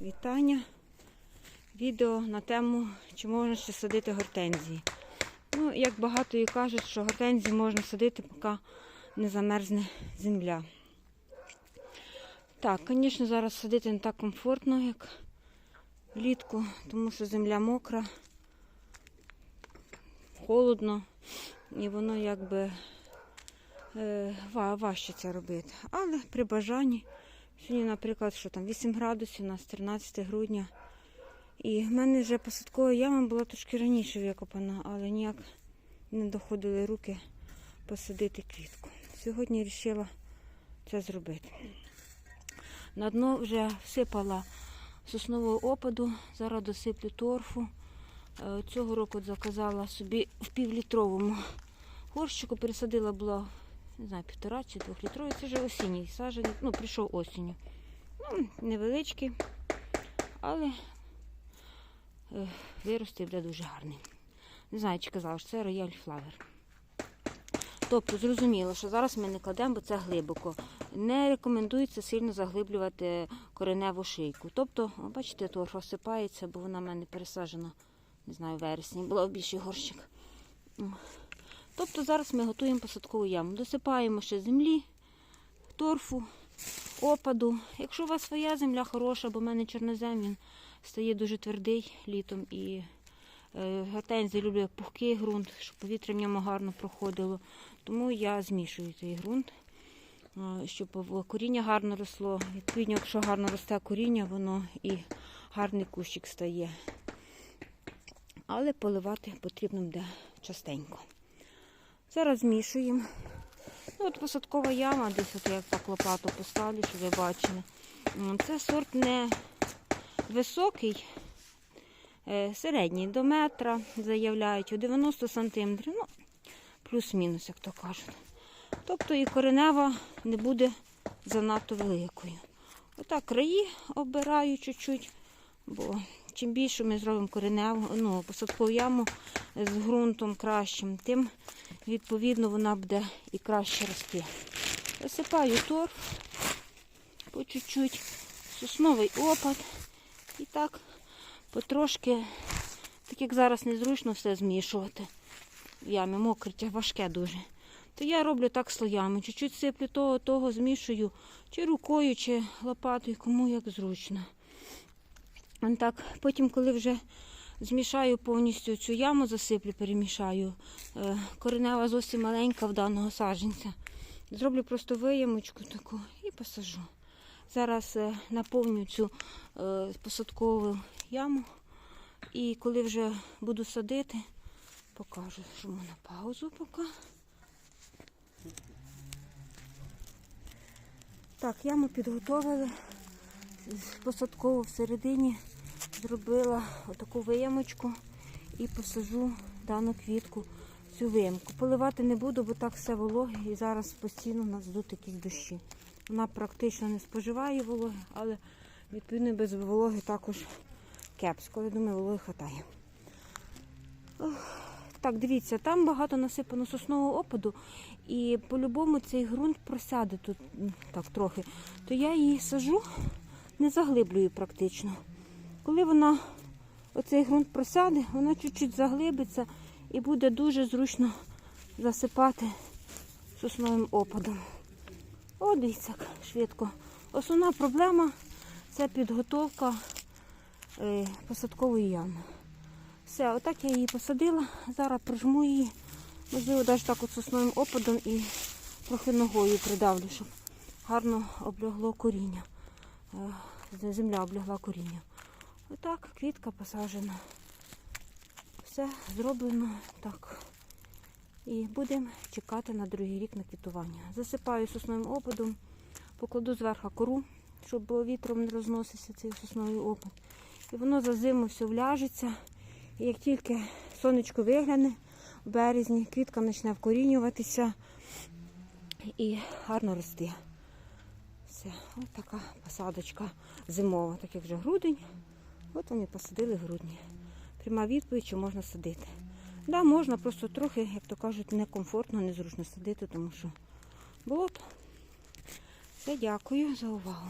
вітання. Відео на тему, чи можна ще садити гортензії. Ну, як багато і кажуть, що гортензії можна садити, поки не замерзне земля. Так, звісно, зараз садити не так комфортно, як влітку, тому що земля мокра, холодно, і воно якби е, важче це робити. Але при бажанні, сьогодні, наприклад, що там 8 градусів, у нас 13 грудня. І в мене вже посадкова яма була трошки раніше викопана, але ніяк не доходили руки посадити квітку. Сьогодні вирішила це зробити. На дно вже всипала соснового опаду, зараз досиплю торфу. Е, Цього року заказала собі в півлітровому горщику, пересадила була, не знаю, півтора чи двохлітровий. Це вже осінній саджанець, ну, прийшов осінню. Ну, невеличкий, але е, виросте буде дуже гарний. Не знаю, чи казала, що це рояль флавер. Тобто зрозуміло, що зараз ми не кладемо, бо це глибоко. Не рекомендується сильно заглиблювати кореневу шийку. Тобто, бачите, торф осипається, бо вона в мене пересаджена, не знаю, в вересні, була більший горщик. Тобто зараз ми готуємо посадкову яму. Досипаємо ще землі, торфу, опаду. Якщо у вас своя земля хороша, бо в мене чорнозем, він стає дуже твердий літом і е, гортензії люблять пухкий ґрунт, щоб повітря в ньому гарно проходило. Тому я змішую цей ґрунт, е, щоб коріння гарно росло. Відповідно, якщо гарно росте коріння, воно і гарний кущик стає. Але поливати потрібно буде частенько. Зараз змішуємо. Ну, от посадкова яма, десь от я так лопату поставлю, щоб ви бачили. Це сорт не високий, е, середній до метра, заявляють, у 90 сантиметрів, ну, плюс-мінус, як то кажуть. Тобто і коренева не буде занадто великою. Отак краї обираю чуть-чуть, бо чим більше ми зробимо кореневу, ну, посадкову яму з ґрунтом кращим, тим відповідно вона буде і краще рости. Висипаю торф по чуть-чуть, сосновий опад. І так потрошки, так як зараз незручно все змішувати. В ямі мокриття важке дуже. То я роблю так слоями. Чуть-чуть сиплю того, того змішую чи рукою, чи лопатою, кому як зручно. Так, потім, коли вже змішаю повністю цю яму, засиплю, перемішаю. е, Коренева зовсім маленька в даного саджанця. Зроблю просто виямочку таку і посажу. Зараз е, наповню цю е, посадкову яму. І коли вже буду садити, покажу, жму на паузу поки. Так, яму підготовили. Посадкову всередині зробила отаку виямочку і посажу дану квітку цю виямку. Поливати не буду, бо так все вологе і зараз постійно у нас йдуть такі дощі. Вона практично не споживає вологи, але відповідно без вологи також кепсько. Я думаю, вологи хватає. Ох, Так, дивіться, там багато насипано соснового опаду, і по-любому цей ґрунт просяде тут так трохи. То я її сажу, не заглиблюю практично. Коли вона оцей ґрунт просяде, вона чуть-чуть заглибиться і буде дуже зручно засипати сосновим опадом. О, дивіться, швидко. Основна проблема це підготовка е, посадкової ями. Все, отак я її посадила. Зараз прижму її, можливо, навіть так от сосновим опадом і трохи ногою придавлю, щоб гарно облягло коріння. Е, Земля облягла коріння. Отак, квітка посаджена. Все зроблено так. І будемо чекати на другий рік на квітування. Засипаю сосновим опадом, покладу зверху кору, щоб вітром не розносився цей сосновий опад. І воно за зиму все вляжеться. І як тільки сонечко вигляне в березні, квітка почне вкорінюватися і гарно рости. Все, ось така посадочка зимова, так як вже грудень. От вони посадили грудні. Пряма відповідь, що можна садити. Да, можна, просто трохи, як то кажуть, некомфортно, незручно садити, тому що болото. Все, дякую за увагу.